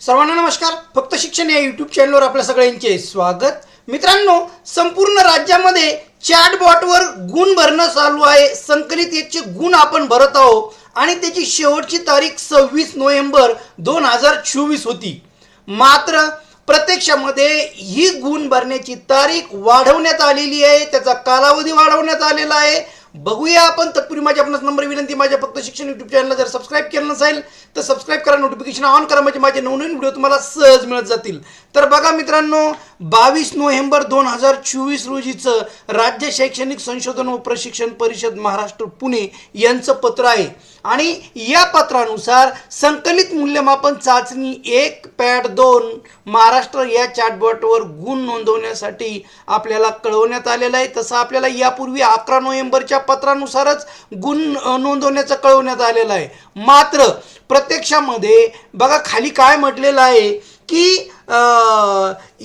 सर्वांना नमस्कार. फक्त शिक्षण या यूट्यूब चॅनलवर आपल्या सगळ्यांचे स्वागत. मित्रांनो संपूर्ण राज्यामध्ये चॅटबॉटवर गुण भरणं चालू आहे. संकलित याचे गुण आपण भरत आहोत. आणि त्याची शेवटची तारीख सव्वीस नोव्हेंबर दोन हजार चोवीस होती. मात्र प्रत्यक्षामध्ये ही गुण भरण्याची तारीख वाढवण्यात आलेली आहे. त्याचा कालावधी वाढवण्यात आलेला आहे. बघूया आपण. तत्पूर्वी माझ्या आपणास नंबर विनंती माझ्या फक्त शिक्षण युट्यूब चॅनलला जर सबस्क्राईब केलं नसेल तर सबस्क्राईब करा नोटिफिकेशन ऑन करा. म्हणजे माझे नवनवीन व्हिडिओ तुम्हाला सहज मिळत जातील. तर बघा मित्रांनो बावीस नोव्हेंबर दोन हजार चोवीस रोजीचं राज्य शैक्षणिक संशोधन व प्रशिक्षण परिषद महाराष्ट्र पुणे यांचं पत्र आहे. आणि या पत्रानुसार संकलित मूल्यमापन चाचणी एक पॅड दोन महाराष्ट्र या चॅटबॉटवर गुण नोंदवण्यासाठी आपल्याला कळवण्यात आलेलं आहे. तसं आपल्याला यापूर्वी अकरा नोव्हेंबरच्या पत्रानुसारच गुण नोंदवण्याचं कळवण्यात आलेलं आहे. मात्र प्रत्यक्षामध्ये बघा खाली काय म्हटलेलं आहे. की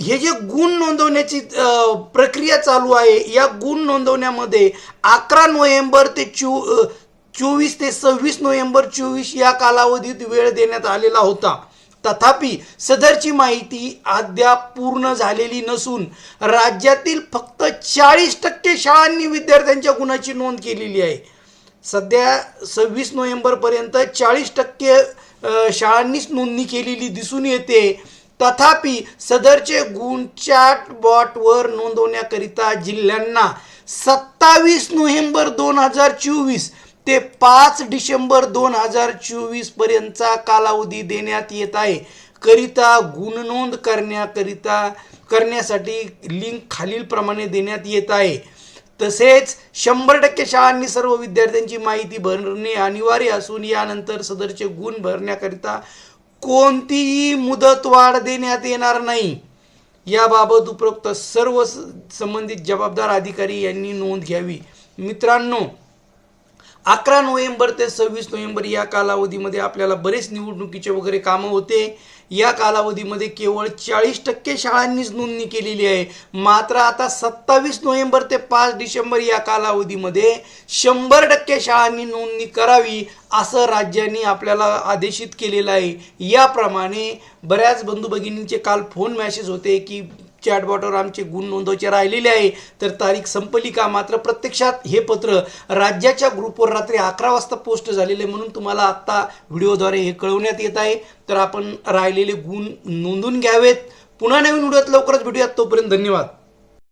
हे जे गुण नोंदवण्याची प्रक्रिया चालू आहे या गुण नोंदवण्यामध्ये अकरा नोव्हेंबर ते चो चोवीस ते सव्वीस नोव्हेंबर चोवीस या कालावधीत वेळ देण्यात आलेला होता. तथापि सदरची माहिती अद्याप पूर्ण झालेली नसून राज्यातील फक्त चाळीस टक्के शाळांनी विद्यार्थ्यांच्या गुणाची नोंद केलेली आहे. सध्या सव्वीस नोव्हेंबरपर्यंत चाळीस टक्के शाळांनीच नोंदणी केलेली दिसून येते. तथापि सदरचे गुण चॅट बॉटवर नोंदवण्याकरिता जिल्ह्यांना सत्तावीस नोव्हेंबर दोन हजार चोवीस ते पाच डिसेंबर दोन हजार चोवीसपर्यंतचा कालावधी देण्यात येत आहे. करिता गुणनोंद करण्याकरिता करण्यासाठी लिंक खालीलप्रमाणे देण्यात येत आहे. तसेच शंभर टक्के शाळांनी सर्व विद्यार्थ्यांची माहिती भरणे अनिवार्य असून यानंतर सदरचे गुण भरण्याकरिता कोणतीही मुदतवाढ देण्यात येणार नाही. याबाबत उपरोक्त सर्व स- संबंधित जबाबदार अधिकारी यांनी नोंद घ्यावी. मित्रांनो अकरा नोव्हेंबर ते सव्वीस नोव्हेंबर या कालावधीमध्ये आपल्याला बरेच निवडणुकीचे वगैरे कामं होते. या कालावधीमध्ये केवळ चाळीस टक्के शाळांनीच नोंदणी केलेली आहे. मात्र आता सत्तावीस नोव्हेंबर ते पाच डिसेंबर या कालावधीमध्ये शंभर टक्के शाळांनी नोंदणी करावी असं राज्यांनी आपल्याला आदेशित केलेलं आहे. याप्रमाणे बऱ्याच बंधू भगिनींचे काल फोन मॅसेज होते की चॅटबॉटवर आमचे गुण नोंदवायचे राहिलेले आहे. तर तारीख संपली का मात्र प्रत्यक्षात हे पत्र राज्याच्या ग्रुपवर रात्री अकरा वाजता पोस्ट झालेले आहे. म्हणून तुम्हाला आत्ता व्हिडिओद्वारे हे कळवण्यात येत आहे. तर आपण राहिलेले गुण नोंदून घ्यावेत. पुन्हा नवीन व्हिडिओत लवकरच भेटूयात. तोपर्यंत धन्यवाद.